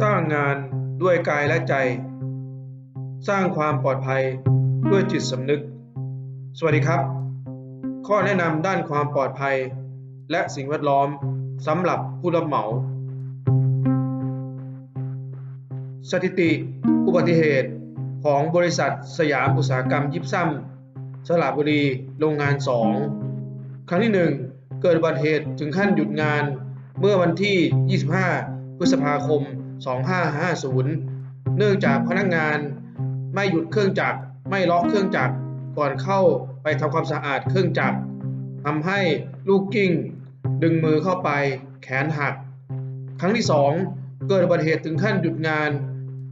สร้างงานด้วยกายและใจ สร้างความปลอดภัยด้วยจิตสำนึก สวัสดีครับ ข้อแนะนำด้านความปลอดภัย และสิ่งแวดล้อมสำหรับผู้รับเหมา สถิติ อุบัติเหตุของบริษัทสยามอุตสาหกรรมยิบซ้ำสระบุรีโรงงาน 2 ครั้งที่ 1 เกิดอุบัติเหตุถึงขั้นหยุดงานเมื่อวันที่ 25 พฤษภาคม 2550 เนื่องจากพนักงานไม่หยุดเครื่องจักรไม่ล็อกเครื่องจักรก่อนเข้าไปทำความสะอาดเครื่องจักรทำให้ลูกกิ้ง ดึงมือเข้าไปแขนหัก ครั้งที่ 2 เกิดอุบัติเหตุถึงขั้นหยุดงาน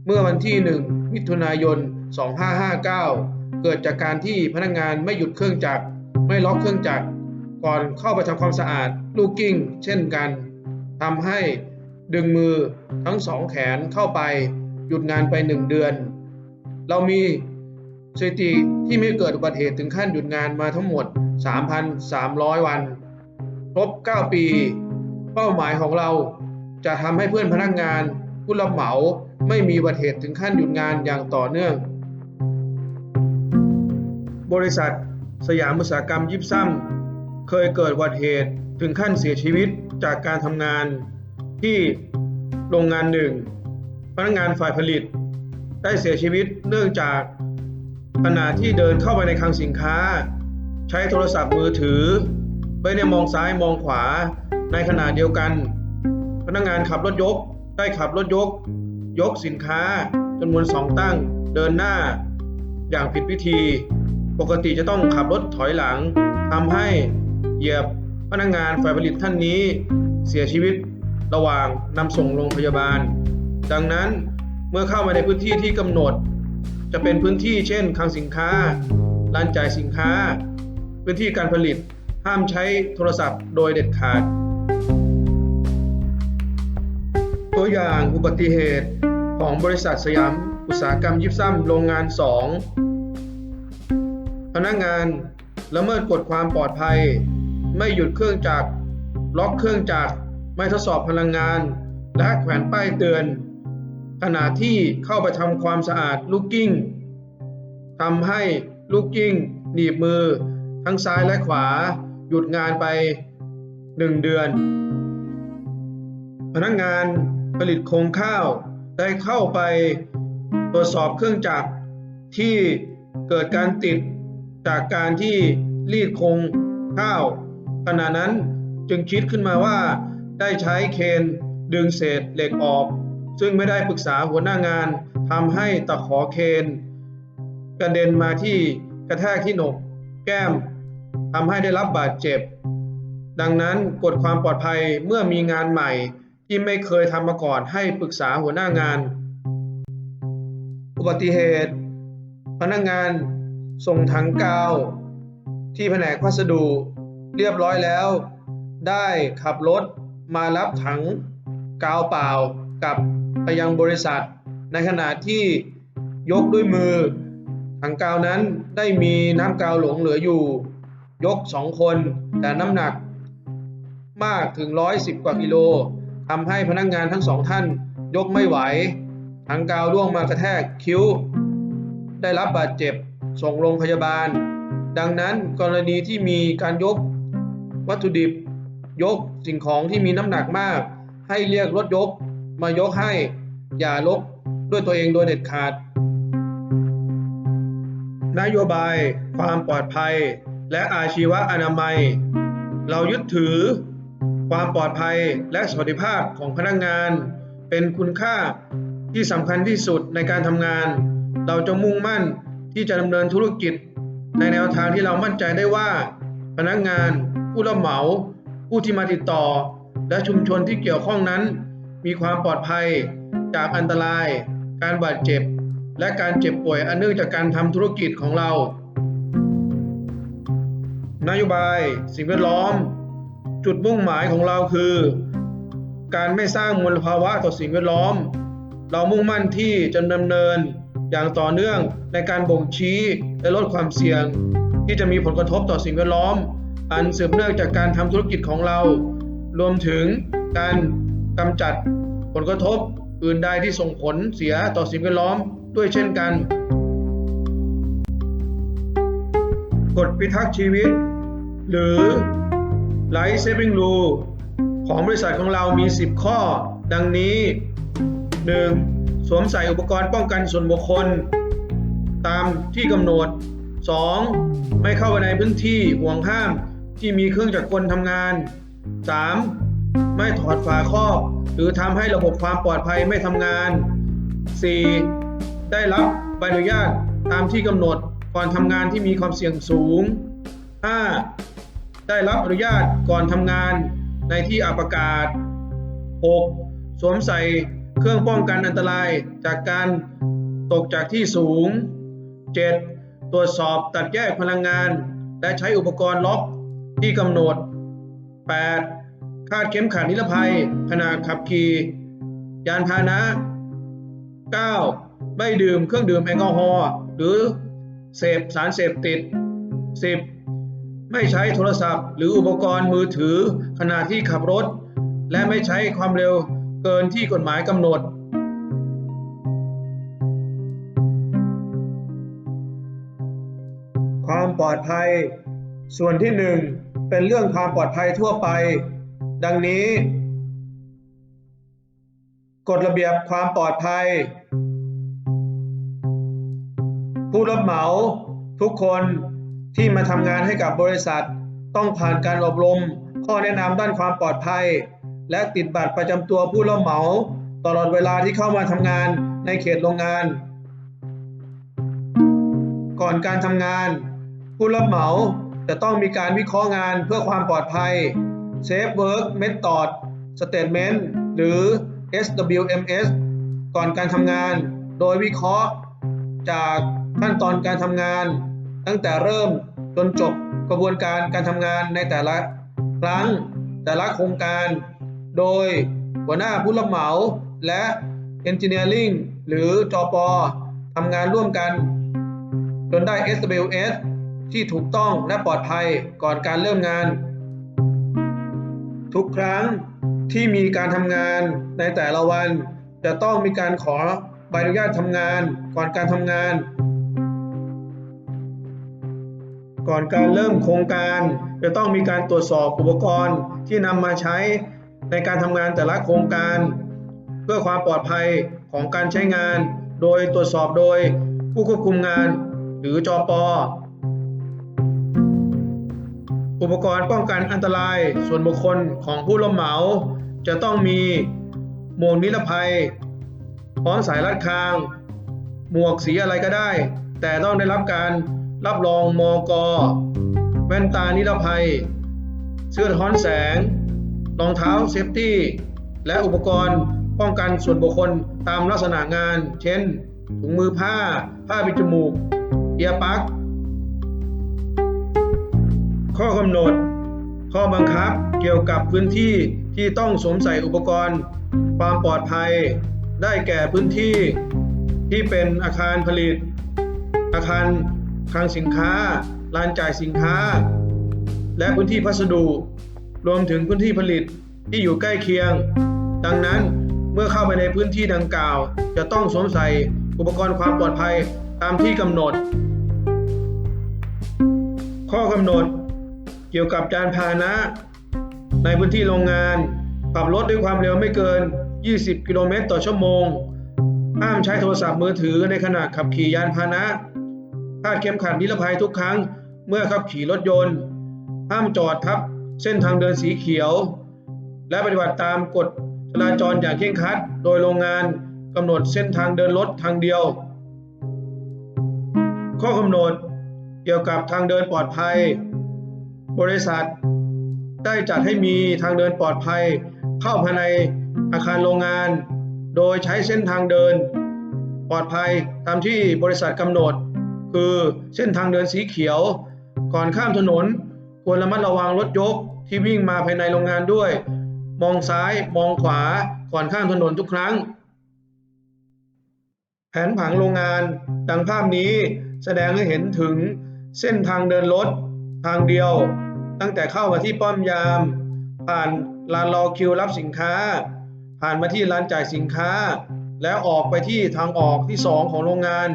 เมื่อวันที่ 1 มิถุนายน 2559 เกิดจากการที่พนักงานไม่หยุดเครื่องจักรไม่ล็อกเครื่องจักรก่อนเข้าไปทำความสะอาดลูกกิ้ง เช่นกันทำให้ ดึงมือทั้งสองแขนเข้าไป หยุดงานไป1เดือน เรามีสถิติที่ไม่เกิดอุบัติเหตุถึงขั้นหยุดงานมาทั้งหมด 3,300 วัน ครบ 9 ปี เป้าหมายของเราจะทำให้เพื่อนพนักงาน ผู้รับเหมาไม่มีอุบัติเหตุถึงขั้นหยุดงานอย่างต่อเนื่อง บริษัทสยามอุตสาหกรรมยิบซ้ำเคยเกิดอุบัติเหตุถึงขั้นเสียชีวิตจากการทำงาน ที่โรงงานหนึ่งพนักงานฝ่ายผลิต ได้เสียชีวิตเนื่องจากขณะที่เดินเข้าไปในคลังสินค้า ใช้โทรศัพท์มือถือ ไม่ได้มองซ้ายมองขวาในขณะเดียวกัน พนักงานขับรถยกได้ขับรถยก ยกสินค้าจำนวนสองตั้งเดินหน้า อย่างผิดวิธี ปกติจะต้องขับรถถอยหลังทำให้เหยียบพนักงานฝ่ายผลิตท่านนี้เสียชีวิต ระหว่างนำส่งโรงพยาบาล ดังนั้นเมื่อเข้ามาในพื้นที่ที่กำหนด จะเป็นพื้นที่เช่นคลังสินค้าลานจ่ายสินค้า พื้นที่การผลิตห้ามใช้โทรศัพท์โดยเด็ดขาด ตัวอย่างอุบัติเหตุของบริษัทสยามอุตสาหกรรมยิบซ้ำโรงงาน 2 พนักงานละเมิดกฎความปลอดภัย ไม่หยุดเครื่องจักรล็อกเครื่องจักร ไม่ทดสอบพลังงาน และแขวนป้ายเตือน ขณะที่เข้าไปทำความสะอาดลูกกิ้งทำให้ลูกกิ้งหนีบมือ ทั้งซ้ายและขวา หยุดงานไป 1 เดือน พนักงานผลิตโครงข้าวได้เข้าไปตรวจสอบเครื่องจักรที่เกิดการติดจากการที่รีดโครงข้าวขณะนั้นจึงคิดขึ้นมาว่า ได้ใช้เคนดึงเศษเหล็กออก ซึ่งไม่ได้ปรึกษาหัวหน้างานทำให้ตะขอเคนกระเด็นมาที่กระแทกที่หนก แก้มทำให้ได้รับบาดเจ็บ ดังนั้นกฎความปลอดภัยเมื่อมีงานใหม่ที่ไม่เคยทำมาก่อนให้ปรึกษาหัวหน้างาน อุบัติเหตุ พนักงาน ส่งถังกาว ที่แผนกพัสดุเรียบร้อยแล้ว ได้ขับรถ มารับถังกาวเปล่ากับไปยังบริษัท ในขณะที่ยกด้วยมือ ถังกาวนั้นได้มีน้ำกาวหลงเหลืออยู่ ยกสองคน แต่น้ำหนักมากถึง 110 กว่ากิโลทำให้พนักงานทั้งสองท่านยกไม่ไหว ถังกาวร่วงมากระแทกคิ้ว ได้รับบาดเจ็บส่งโรงพยาบาล ดังนั้นกรณีที่มีการยกวัตถุดิบ ยกสิ่งของที่มีน้ำหนักมาก ให้เรียกรถยก มายกให้ อย่าลกด้วยตัวเองโดยเด็ดขาด นโยบาย ความปลอดภัย และอาชีวะอนามัย เรายึดถือ ความปลอดภัยและสวัสดิภาพของพนักงาน เป็นคุณค่าที่สำคัญที่สุดในการทำงาน เราจะมุ่งมั่นที่จะดำเนินธุรกิจ ในแนวทางที่เรามั่นใจได้ว่า พนักงานผู้รับเหมา ผู้ที่มาติดต่อ และชุมชนที่เกี่ยวข้องนั้น มีความปลอดภัยจากอันตราย การบาดเจ็บ และการเจ็บป่วยอันเนื่องจากการทำธุรกิจของเรา นโยบาย สิ่งแวดล้อม จุดมุ่งหมายของเราคือ การไม่สร้างมลภาวะต่อสิ่งแวดล้อม เรามุ่งมั่นที่จะดำเนินอย่างต่อเนื่องในการบ่งชี้และลดความเสี่ยง ที่จะมีผลกระทบต่อสิ่งแวดล้อม อันสืบเนื่องจากการทำธุรกิจของเรา รวมถึงการกำจัดผลกระทบอื่นใดที่ส่งผลเสียต่อสิ่งแวดล้อมด้วยเช่นกัน กฎพิทักษ์ชีวิต หรือ Life Saving Rule ของบริษัทของเรามี 10 ข้อ ดังนี้ 1. สวมใส่อุปกรณ์ป้องกันส่วนบุคคล ตามที่กำหนด 2. ไม่เข้าไปในพื้นที่ห่วงห้าม ที่มีเครื่องจักรกลทำงาน 3. ไม่ถอดฝาครอบ หรือทำให้ระบบความปลอดภัยไม่ทำงาน 4. ได้รับใบอนุญาตตามที่กำหนดก่อนทำงานที่มีความเสี่ยงสูง 5. ได้รับอนุญาตก่อนทำงานในที่อับอากาศ 6. สวมใส่เครื่องป้องกันอันตรายจากการตกจากที่สูง 7. ตรวจสอบตัดแยกพลังงาน และใช้อุปกรณ์ล็อก ที่กำหนด 8. คาดเข็มขัดนิรภัยขณะขับขี่ยานพาหนะ 9. ไม่ดื่มเครื่องดื่มแอลกอฮอล์หรือเสพสารเสพติด 10. ไม่ใช้โทรศัพท์ หรืออุปกรณ์มือถือขณะที่ขับรถ และไม่ใช้ความเร็วเกินที่กฎหมายกำหนดความปลอดภัย ส่วนที่ 1 เป็นเรื่องความปลอดภัยทั่วไป ดังนี้ กฎระเบียบความปลอดภัย ผู้รับเหมาทุกคนที่มาทำงานให้กับบริษัท ต้องผ่านการอบรม ข้อแนะนำด้านความปลอดภัย และติดบัตรประจำตัวผู้รับเหมา ตลอดเวลาที่เข้ามาทำงานในเขตโรงงาน ก่อนการทำงาน ผู้รับเหมา จะต้องมีการวิเคราะห์งานเพื่อความปลอดภัย Safe Work Method Statement หรือ SWMS ก่อนการทำงาน โดยวิเคราะห์จากขั้นตอนการทำงาน ตั้งแต่เริ่มจนจบกระบวนการการทำงานในแต่ละครั้งแต่ละโครงการ โดยหัวหน้าผู้รับเหมาและ Engineering หรือจอปอทำงานร่วมกัน จนได้ SWS ที่ถูกต้องและปลอดภัยก่อนการเริ่มงาน ทุกครั้งที่มีการทำงานในแต่ละวัน จะต้องมีการขอใบอนุญาตทำงานก่อนการทำงาน ก่อนการเริ่มโครงการ จะต้องมีการตรวจสอบอุปกรณ์ที่นำมาใช้ในการทำงานแต่ละโครงการ เพื่อความปลอดภัยของการใช้งาน โดยตรวจสอบโดยผู้ควบคุมงาน หรือจอปอ อุปกรณ์ป้องกันอันตรายส่วนบุคคลของผู้รับเหมา จะต้องมีหมวกนิรภัย พร้อมสายรัดคาง หมวกสีอะไรก็ได้ แต่ต้องได้รับการรับรองมอกแว่นตานิรภัย เสื้อท้อนแสง รองเท้าเซฟตี้ และอุปกรณ์ป้องกันส่วนบุคคลตามลักษณะงาน เช่น ถุงมือผ้า ผ้าปิดจมูก เอียปัก ข้อกำหนด ข้อบังคับเกี่ยวกับพื้นที่ที่ต้องสวมใส่อุปกรณ์ ความปลอดภัย ได้แก่พื้นที่ที่เป็นอาคารผลิต อาคารคลังสินค้าลานจ่ายสินค้า และพื้นที่พัสดุ รวมถึงพื้นที่ผลิตที่อยู่ใกล้เคียง ดังนั้นเมื่อเข้าไปในพื้นที่ดังกล่าว จะต้องสวมใส่อุปกรณ์ความปลอดภัยตามที่กำหนด ข้อกำหนด เกี่ยวกับจานพาหนะ ในพื้นที่โรงงานขับรถด้วยความเร็วไม่เกิน 20 กิโลเมตรต่อชั่วโมง ห้ามใช้โทรศัพท์มือถือในขณะขับขี่ยานพาหนะคาดเข็มขัดนิรภัยทุกครั้งเมื่อขับขี่รถยนต์ ห้ามจอดทับเส้นทางเดินสีเขียว และปฏิบัติตามกฎจราจรอย่างเคร่งครัด โดยโรงงานกำหนดเส้นทางเดินรถทางเดียว ข้อกำหนดเกี่ยวกับทางเดินปลอดภัย บริษัท ได้จัดให้มีทางเดินปลอดภัย เข้าภายในอาคารโรงงาน โดยใช้เส้นทางเดิน ปลอดภัยตามที่บริษัทกำหนด คือเส้นทางเดินสีเขียว ก่อนข้ามถนน ควรระมัดระวังรถยกที่วิ่งมาภายในโรงงานด้วย มองซ้ายมองขวาก่อนข้ามถนนทุกครั้ง แผนผังโรงงานดังภาพนี้แสดงให้เห็นถึงเส้นทางเดินรถ ทางเดียว ตั้งแต่เข้ามาที่ป้อมยาม ผ่านลานรอคิวรับสินค้า ผ่านมาที่ลานจ่ายสินค้า แล้วออกไปที่ทางออกที่ 2 ของโรงงาน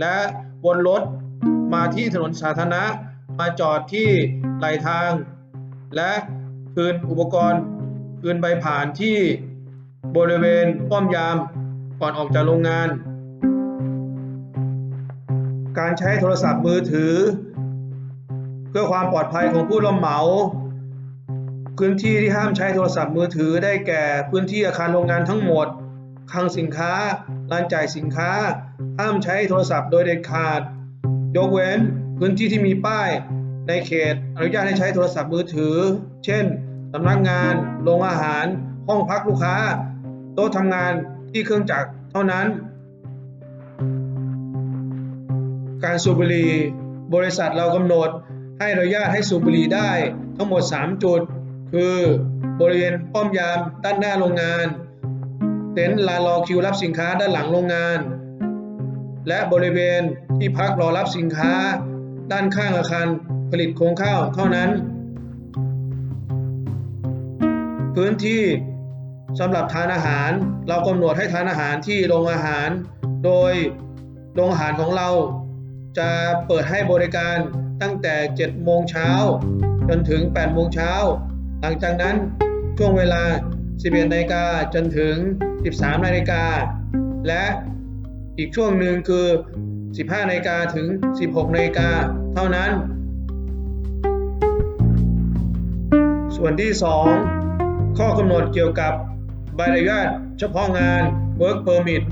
และวนรถมาที่ถนนสาธารณะมาจอดที่ไหลทาง และคืนอุปกรณ์ คืนใบผ่านที่บริเวณป้อมยามก่อนออกจากโรงงาน การใช้โทรศัพท์มือถือ พื่อความปลอดภัยของผู้รับเหมา พื้นที่ที่ห้ามใช้โทรศัพท์มือถือได้แก่พื้นที่อาคารโรงงานทั้งหมดคลังสินค้าลานจ่ายสินค้า ห้ามใช้โทรศัพท์โดยเด็ดขาด ยกเว้นพื้นที่ที่มีป้าย ในเขตอนุญาตให้ใช้โทรศัพท์มือถือ เช่นสำนักงาน โรงอาหาร ห้องพักลูกค้า โต๊ะทำงานที่เครื่องจักรเท่านั้น การสูบบุหรี่บริษัทเรากำหนด ให้อนุญาตให้สูบบุหรี่ได้ทั้งหมด 3 จุด คือบริเวณป้อมยามด้านหน้าโรงงาน เต็นท์ลานรอคิวรับสินค้าด้านหลังโรงงาน และบริเวณที่พักรอรับสินค้า ด้านข้างอาคารผลิตโครงข้าวเท่านั้น พื้นที่สำหรับทานอาหาร เรากำหนดให้ทานอาหารที่โรงอาหาร โดยโรงอาหารของเรา จะเปิดให้บริการตั้งแต่ 7 โมงเช้าจนถึง 8 โมงเช้า หลังจากนั้นช่วงเวลา 11 นาฬิกาจนถึง 13 นาฬิกา และอีกช่วงหนึ่งคือ 15 นาฬิกาถึง 16 นาฬิกาเท่านั้น ส่วนที่ 2 ข้อกำหนดเกี่ยวกับใบอนุญาตเฉพาะงาน Work Permit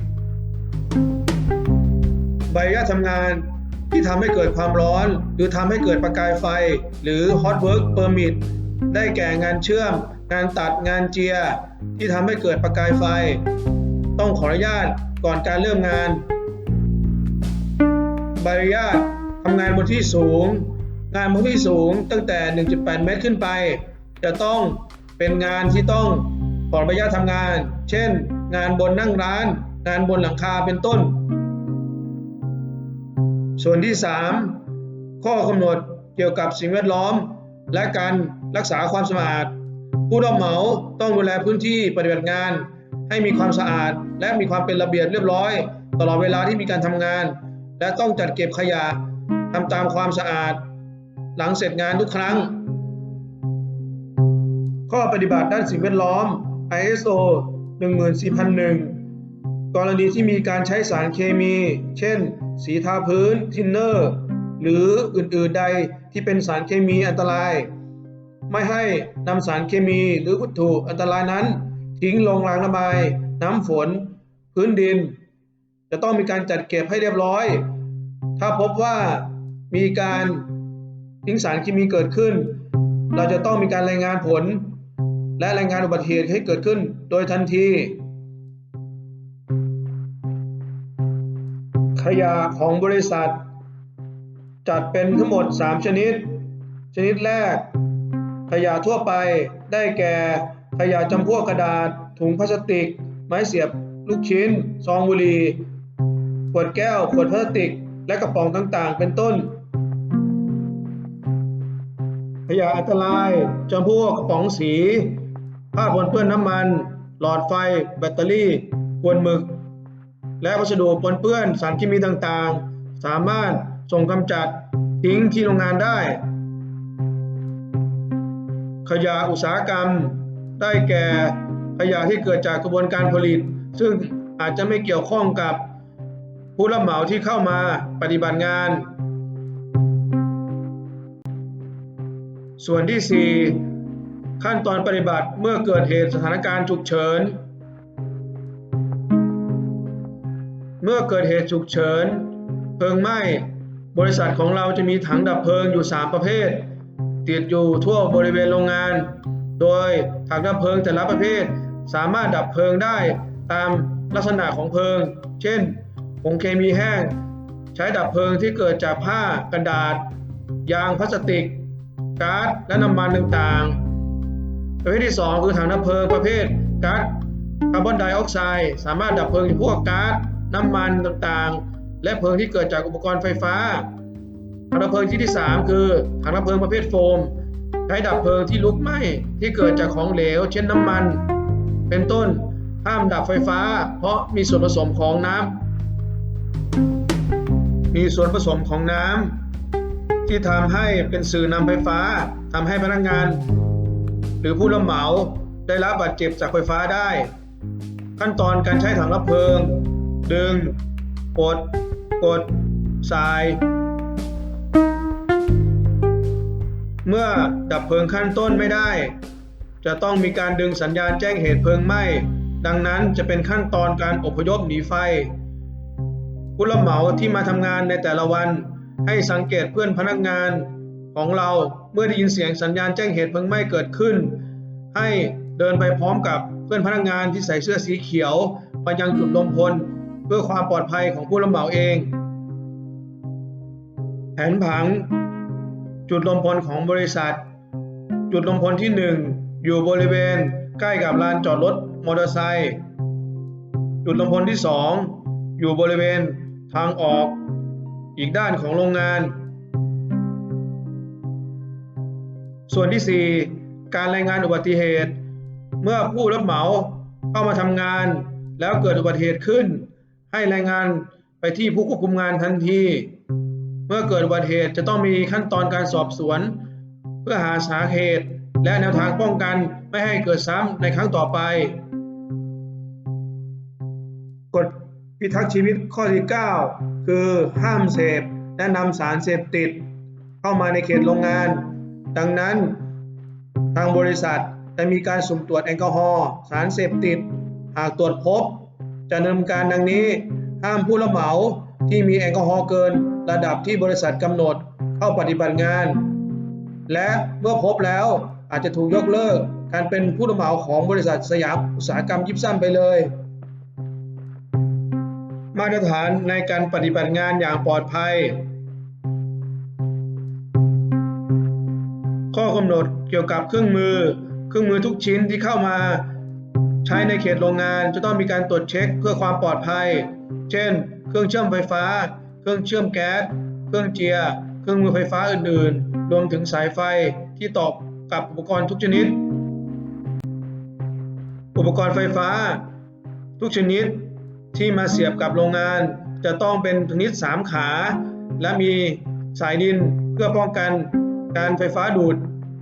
ใบอนุญาตทำงาน ที่ทำให้เกิดความร้อน หรือทำให้เกิดประกายไฟ หรือ Hot Work Permit ได้แก่งานเชื่อม งานตัดงานเจีย ที่ทำให้เกิดประกายไฟ ต้องขออนุญาตก่อนการเริ่มงาน ใบอนุญาตทำงานบนที่สูง งานบนที่สูงตั้งแต่ 1.8 เมตรขึ้นไป จะต้องเป็นงานที่ต้องขออนุญาตทำงาน เช่น งานบนนั่งร้าน งานบนหลังคาเป็นต้น ส่วนที่ 3 ข้อกำหนดเกี่ยวกับสิ่งแวดล้อม และการรักษาความสะอาด ผู้รับเหมาต้องดูแลพื้นที่ปฏิบัติงาน ให้มีความสะอาด และมีความเป็นระเบียบเรียบร้อย ตลอดเวลาที่มีการทำงาน และต้องจัดเก็บขยะทำตามความสะอาด หลังเสร็จงานทุกครั้ง ข้อปฏิบัติด้านสิ่งแวดล้อม ISO 14001 กรณีที่มีการใช้สารเคมี เช่น สีทาพื้น ทินเนอร์ หรืออื่นๆใดที่เป็นสารเคมีอันตราย ไม่ให้นำสารเคมีหรือวัตถุอันตรายนั้น ทิ้งลงรางระบาย น้ำฝน พื้นดิน จะต้องมีการจัดเก็บให้เรียบร้อย ถ้าพบว่ามีการทิ้งสารเคมีเกิดขึ้น เราจะต้องมีการรายงานผล และรายงานอุบัติเหตุให้เกิดขึ้น โดยทันที ขยะของบริษัท จัดเป็นทั้งหมด 3 ชนิด ชนิดแรก ขยะทั่วไปได้แก่ ขยะจำพวกกระดาษ ถุงพลาสติก ไม้เสียบลูกชิ้น ซองบุหรี่ขวดแก้ว ขวดพลาสติก และกระป๋องต่างๆ เป็นต้น ขยะอันตรายจำพวกกระป๋องสีผ้าปนเปื้อนน้ำมัน หลอดไฟ แบตเตอรี่ขวดหมึก และวัสดุปนเปื้อนสารเคมีต่างๆ สามารถส่งกำจัดทิ้งที่โรงงานได้ ขยะอุตสาหกรรม ได้แก่ขยะที่เกิดจากกระบวนการผลิต ซึ่งอาจจะไม่เกี่ยวข้องกับผู้รับเหมาที่เข้ามาปฏิบัติงาน ส่วนที่ 4 ขั้นตอนปฏิบัติเมื่อเกิดเหตุสถานการณ์ฉุกเฉิน เมื่อเกิดเหตุฉุกเฉิน เพลิงไหม้ บริษัทของเราจะมีถังดับเพลิงอยู่ 3 ประเภท ติดอยู่ทั่วบริเวณโรงงาน โดยถังดับเพลิงแต่ละประเภท สามารถดับเพลิงได้ตามลักษณะของเพลิง เช่นผงเคมีแห้ง ใช้ดับเพลิงที่เกิดจากผ้ากระดาษ ยางพลาสติก ก๊าซและน้ำมันต่างๆ ประเภทที่ 2 คือถังดับเพลิงประเภทก๊าซคาร์บอนไดออกไซด์สามารถดับเพลิงพวกก๊าซ น้ำมันต่างๆ และเพลิงที่เกิดจากอุปกรณ์ไฟฟ้าถังดับเพลิงที่ที่ 3 คือถังดับเพลิงประเภทโฟม ใช้ดับเพลิงที่ลุกไหม้ที่เกิดจากของเหลว เช่นน้ำมัน เป็นต้นห้ามดับไฟฟ้า เพราะมีส่วนผสมของน้ำมีส่วนผสมของน้ำที่ทำให้เป็นสื่อนำไฟฟ้าทำให้พนักงาน หรือผู้รับเหมาได้รับบาดเจ็บจากไฟฟ้าได้ ขั้นตอนการใช้ถังรับเพลิง ดึง กด กดสาย เมื่อดับเพลิงขั้นต้นไม่ได้ จะต้องมีการดึงสัญญาณแจ้งเหตุเพลิงไหม้ ดังนั้นจะเป็นขั้นตอนการอพยพหนีไฟ ผู้รับเหมาที่มาทำงานในแต่ละวัน ให้สังเกตเพื่อนพนักงานของเราเมื่อได้ยินเสียงสัญญาณแจ้งเหตุเพลิงไหม้เกิดขึ้น ให้เดินไปพร้อมกับเพื่อนพนักงานที่ใส่เสื้อสีเขียว ไปยังจุดลมพล เพื่อความปลอดภัยของผู้รับเหมาเอง แผนผัง จุดลมพลของบริษัท จุดลมพลที่ 1 อยู่บริเวณใกล้กับลานจอดรถมอเตอร์ไซค์จุดลมพลที่ 2 อยู่บริเวณทางออกอีกด้านของโรงงาน ส่วนที่ 4 การรายงานอุบัติเหตุ เมื่อผู้รับเหมาเข้ามาทำงานแล้วเกิดอุบัติเหตุขึ้น ให้รายงานไปที่ผู้ควบคุมงานทันที เมื่อเกิดอุบัติเหตุจะต้องมีขั้นตอนการสอบสวน เพื่อหาสาเหตุ และแนวทางป้องกันไม่ให้เกิดซ้ำในครั้งต่อไป กฎพิทักษ์ชีวิตข้อที่ 9 คือห้ามเสพและนำสารเสพติด เข้ามาในเขตโรงงาน ดังนั้นทางบริษัทจะมีการสุ่มตรวจแอลกอฮอล์สารเสพติด หากตรวจพบ จะดำเนินการดังนี้ ห้ามผู้รับเหมาที่มีแอลกอฮอล์เกิน ระดับที่บริษัทกำหนดเข้าปฏิบัติงาน และเมื่อพบแล้วอาจจะถูกยกเลิก การเป็นผู้รับเหมาของบริษัทสยามอุตสาหกรรมยิปซัมไปเลย มาตรฐานในการปฏิบัติงานอย่างปลอดภัย ข้อกำหนดเกี่ยวกับเครื่องมือ เครื่องมือทุกชิ้นที่เข้ามา ใช้ในเขตโรงงานจะต้องมีการตรวจเช็คเพื่อความปลอดภัย เช่น เครื่องเชื่อมไฟฟ้า เครื่องเชื่อมแก๊ส เครื่องเจีย เครื่องมือไฟฟ้าอื่นๆ รวมถึงสายไฟที่ต่อกับอุปกรณ์ทุกชนิด อุปกรณ์ไฟฟ้า ทุกชนิดที่มาเสียบกับโรงงาน จะต้องเป็นชนิด 3 ขา และมีสายดินเพื่อป้องกันการไฟฟ้าดูด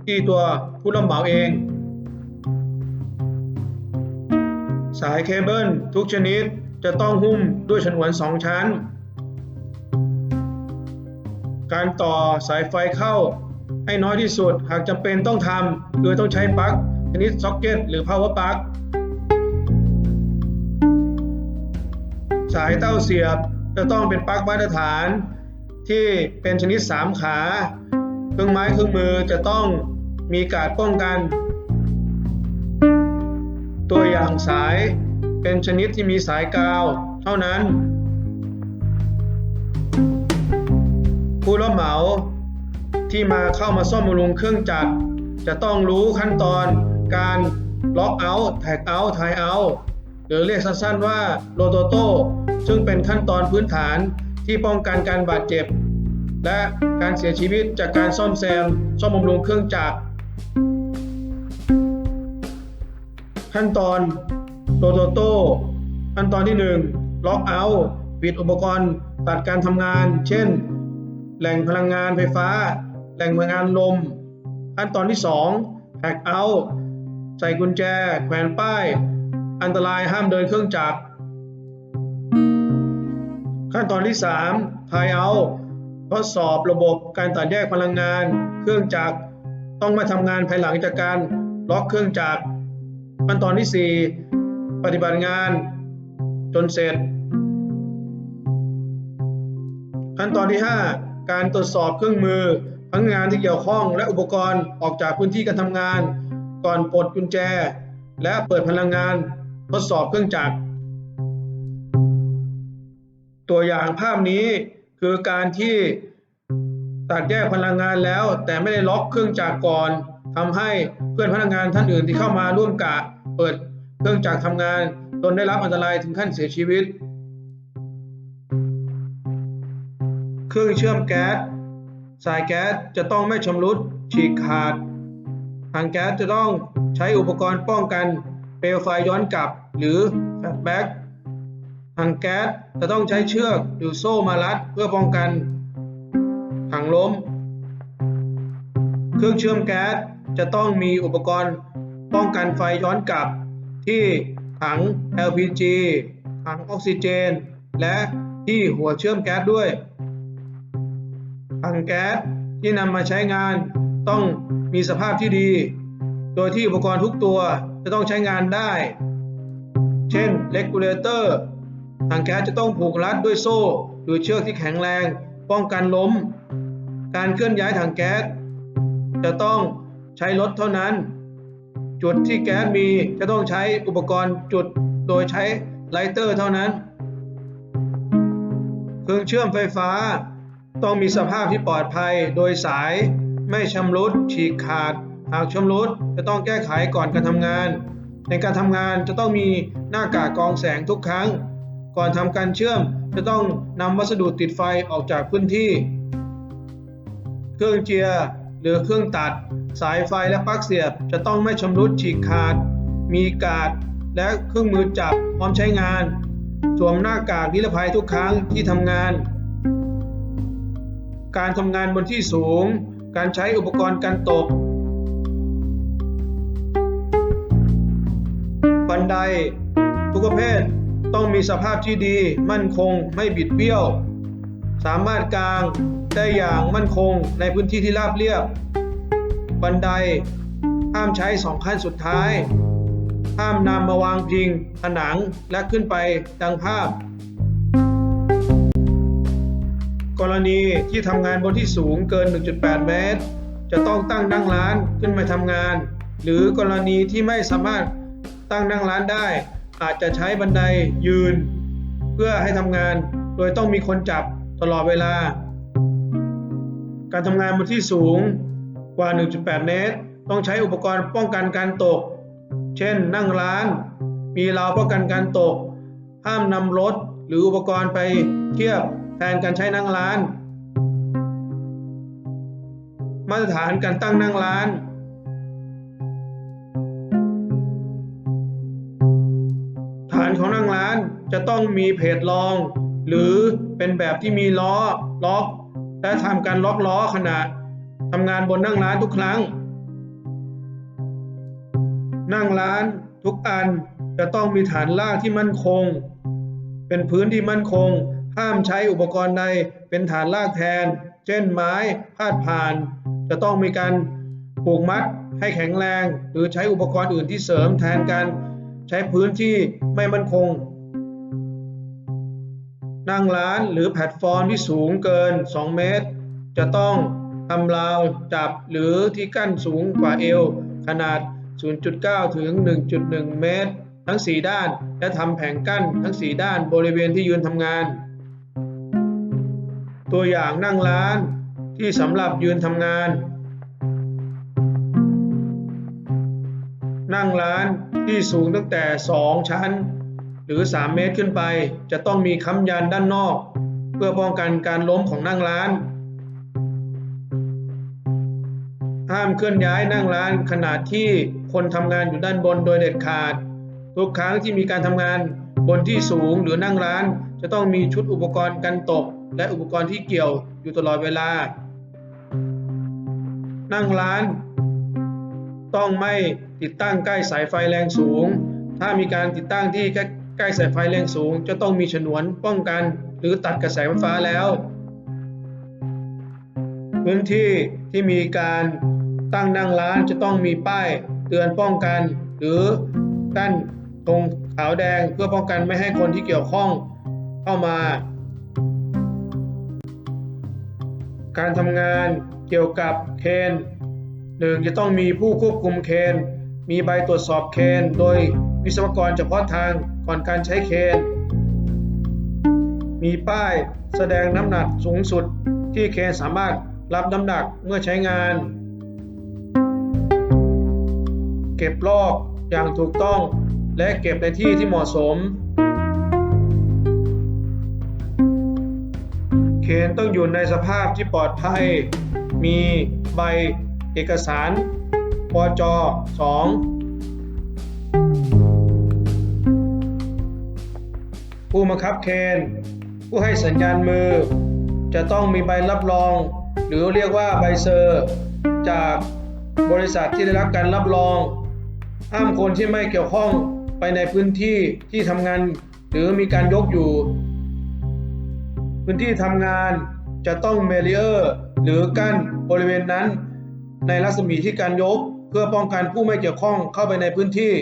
ที่ตัวผู้รับเหมาเอง สายเคเบิลทุกชนิดจะต้องหุ้มด้วยฉนวน 2 ชั้น การต่อสายไฟเข้าให้น้อยที่สุดหากจำเป็นต้องทำคือต้องใช้ปลั๊กชนิดซ็อกเก็ตหรือ power plug สายเต้าเสียบจะต้องเป็นปลั๊กมาตรฐาน ที่เป็นชนิด 3 ขา เครื่องไม้เครื่องมือจะต้องมีการป้องกัน อย่างสายเป็นชนิดที่มีสายกาว เท่านั้น ผู้รับเหมาที่มาเข้ามาซ่อมบำรุงเครื่องจักร จะต้องรู้ขั้นตอนการล็อกเอาท์แท็กเอาท์ไทเอาท์หรือเรียกสั้นๆว่าโรโตโต้ซึ่งเป็นขั้นตอนพื้นฐานที่ป้องกันการบาดเจ็บ และการเสียชีวิตจากการซ่อมแซมซ่อมบำรุงเครื่องจักร ขั้นตอนโรโตโตขั้นตอนที่1ล็อกเอาท์ปิดอุปกรณ์ตัดการทำงาน เช่น แหล่งพลังงานไฟฟ้า แหล่งพลังงานลม ขั้นตอนที่2แท็กเอาท์ใส่กุญแจ แขวนป้าย อันตรายห้ามเดินเครื่องจักร ขั้นตอนที่3ทายเอาทดสอบระบบการตัดแยกพลังงาน เครื่องจักรต้องมาทำงานภายหลังจากการล็อกเครื่องจักร ขั้นตอนที่ 4 ปฏิบัติงานจนเสร็จ ขั้นตอนที่ 5 การตรวจสอบเครื่องมือพนักงานที่เกี่ยวข้องและอุปกรณ์ออกจากพื้นที่การทำงาน ก่อนปลดกุญแจ และเปิดพลังงานทดสอบเครื่องจักร ตัวอย่างภาพนี้คือการที่ตัดแยกพลังงานแล้วแต่ไม่ได้ล็อกเครื่องจักรก่อน ทำให้เพื่อนพนักงานท่านอื่นที่เข้ามาร่วมกะเปิดเครื่องจักรทำงานจนได้รับอันตรายถึงขั้นเสียชีวิต เครื่องเชื่อมแก๊สสายแก๊สจะต้องไม่ชำรุดฉีกขาดถังแก๊สจะต้องใช้อุปกรณ์ป้องกันเปลวไฟย้อนกลับ หรือแฟลชแบ็กถังแก๊สจะต้องใช้เชือกหรือโซ่มารัดเพื่อป้องกันถังล้ม เครื่องเชื่อมแก๊ส จะต้องมีอุปกรณ์ป้องกันไฟย้อนกลับ ที่ถัง LPG ถังออกซิเจน และที่หัวเชื่อมแก๊สด้วย ถังแก๊สที่นำมาใช้งานต้องมีสภาพที่ดี โดยที่อุปกรณ์ทุกตัวจะต้องใช้งานได้ เช่นเลกูเลเตอร์ถังแก๊สจะต้องผูกรัดด้วยโซ่ หรือเชือกที่แข็งแรง ป้องกันล้ม การเคลื่อนย้ายถังแก๊สจะต้อง ใช้รถเท่านั้น จุดที่แก๊สมีจะต้องใช้อุปกรณ์จุดโดยใช้ไลเตอร์เท่านั้น เครื่องเชื่อมไฟฟ้าต้องมีสภาพที่ปลอดภัยโดยสายไม่ชำรุดฉีกขาด หากชำรุดจะต้องแก้ไขก่อนการทำงาน ในการทำงานจะต้องมีหน้ากากกองแสงทุกครั้ง ก่อนทำการเชื่อมจะต้องนำวัสดุติดไฟออกจากพื้นที่ เครื่องเจียร์ หรือเครื่องตัด สายไฟและปลั๊กเสียบ จะต้องไม่ชำรุดฉีกขาด มีกาดและเครื่องมือจับพร้อมใช้งาน สวมหน้ากากนิรภัยทุกครั้งที่ทำงาน การทำงานบนที่สูง การใช้อุปกรณ์การตก บันได ทุกประเภทต้องมีสภาพที่ดี มั่นคงไม่บิดเบี้ยว สามารถกางได้อย่างมั่นคงในพื้นที่ที่ราบเรียบ บันไดห้ามใช้สองขั้นสุดท้าย ห้ามนำมาวางพิง ผนังและขึ้นไปดังภาพ กรณีที่ทำงานบนที่สูงเกิน 1.8 เมตร จะต้องตั้งนั่งร้านขึ้นไปทำงาน หรือกรณีที่ไม่สามารถตั้งนั่งร้านได้ อาจจะใช้บันไดยืน เพื่อให้ทำงาน โดยต้องมีคนจับ ตลอดเวลา การทำงานบนที่สูงกว่า 1.8 เมตร ต้องใช้อุปกรณ์ป้องกันการตก เช่น นั่งร้าน มีราวป้องกันการตก ห้ามนำรถหรืออุปกรณ์ไปเทียบแทนการใช้นั่งร้าน มาตรฐานการตั้งนั่งร้านฐานของนั่งร้านจะต้องมีเพจรอง หรือเป็นแบบที่มีล้อล็อกและทำการล็อกล้อขณะทำงานบนนั่งร้านทุกครั้ง นั่งร้านทุกอันจะต้องมีฐานลากที่มั่นคง เป็นพื้นที่มั่นคง ห้ามใช้อุปกรณ์ใดเป็นฐานลากแทน เช่นไม้พาดผ่าน จะต้องมีการผูกมัดให้แข็งแรง หรือใช้อุปกรณ์อื่นที่เสริมแทนการใช้พื้นที่ไม่มั่นคง นั่งร้านหรือแพลตฟอร์มที่สูงเกิน 2 เมตร จะต้องทำราวจับหรือที่กั้นสูงกว่าเอว ขนาด 0.9 ถึง 1.1 เมตร ทั้ง 4 ด้าน และทำแผงกั้นทั้ง 4 ด้านบริเวณที่ยืนทำงาน ตัวอย่างนั่งร้านที่สำหรับยืนทำงาน นั่งร้านที่สูงตั้งแต่ 2 ชั้น หรือ 3 เมตรขึ้นไป จะต้องมีค้ำยันด้านนอก เพื่อป้องกันการล้มของนั่งร้าน ห้ามเคลื่อนย้ายนั่งร้านขณะที่คนทำงานอยู่ด้านบนโดยเด็ดขาด ทุกครั้งที่มีการทำงานบนที่สูงหรือนั่งร้าน จะต้องมีชุดอุปกรณ์กันตก และอุปกรณ์ที่เกี่ยวอยู่ตลอดเวลา นั่งร้าน ต้องไม่ติดตั้งใกล้สายไฟแรงสูง ถ้ามีการติดตั้งที่ ใกล้สายไฟแรงสูงจะต้องมีฉนวนป้องกันหรือตัดกระแสไฟฟ้าแล้ว พื้นที่ที่มีการตั้งนั่งร้านจะต้องมีป้ายเตือนป้องกัน หรือกั้นตรงขาวแดงเพื่อป้องกันไม่ให้คนที่เกี่ยวข้องเข้ามา การทำงานเกี่ยวกับเคนหนึ่งจะต้องมีผู้ควบคุมเคน มีใบตรวจสอบเคน โดยวิศวกรเฉพาะทาง ก่อนการใช้เคน มีป้ายแสดงน้ำหนักสูงสุดที่เคนสามารถรับน้ำหนักเมื่อใช้งาน เก็บลอกอย่างถูกต้องและเก็บในที่ที่เหมาะสม เคนต้องอยู่ในสภาพที่ปลอดภัย มีใบเอกสารปจ2 ผู้บังคับเคนผู้ให้สัญญาณมือ จะต้องมีใบรับรอง หรือเรียกว่าใบเซอร์ จากบริษัทที่ได้รับการรับรอง ห้ามคนที่ไม่เกี่ยวข้องไปในพื้นที่ที่ทำงาน หรือมีการยกอยู่ พื้นที่ทำงานจะต้องเมเลียร์หรือกั้นบริเวณนั้น ในรัศมีที่การยก เพื่อป้องกันผู้ไม่เกี่ยวข้องเข้าไปในพื้นที่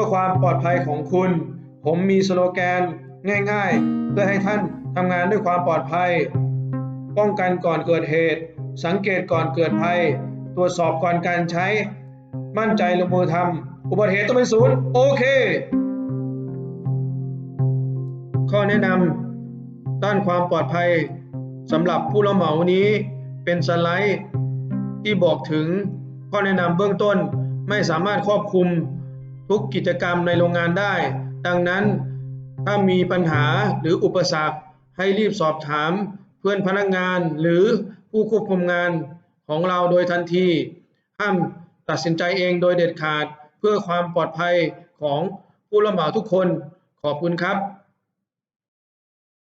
พื่อความปลอดภัยของคุณ ผมมีสโลแกนง่ายๆ เพื่อให้ท่านทำงานด้วยความปลอดภัย ป้องกันก่อนเกิดเหตุ สังเกตก่อนเกิดภัย ตรวจสอบก่อนการใช้ มั่นใจลงมือทำอุบัติเหตุต้องเป็นศูนย์โอเค ข้อแนะนำด้านความปลอดภัยสำหรับผู้รับเหมานี้เป็นสไลด์ที่บอกถึงข้อแนะนำเบื้องต้นไม่สามารถครอบคลุม ทุกกิจกรรมในโรงงานได้ ดังนั้นถ้ามีปัญหาหรืออุปสรรคให้รีบสอบถามเพื่อนพนักงานหรือผู้ควบคุมงานของเราโดยทันที ห้ามตัดสินใจเองโดยเด็ดขาดเพื่อความปลอดภัยของผู้รับเหมาทุกคนขอบคุณครับ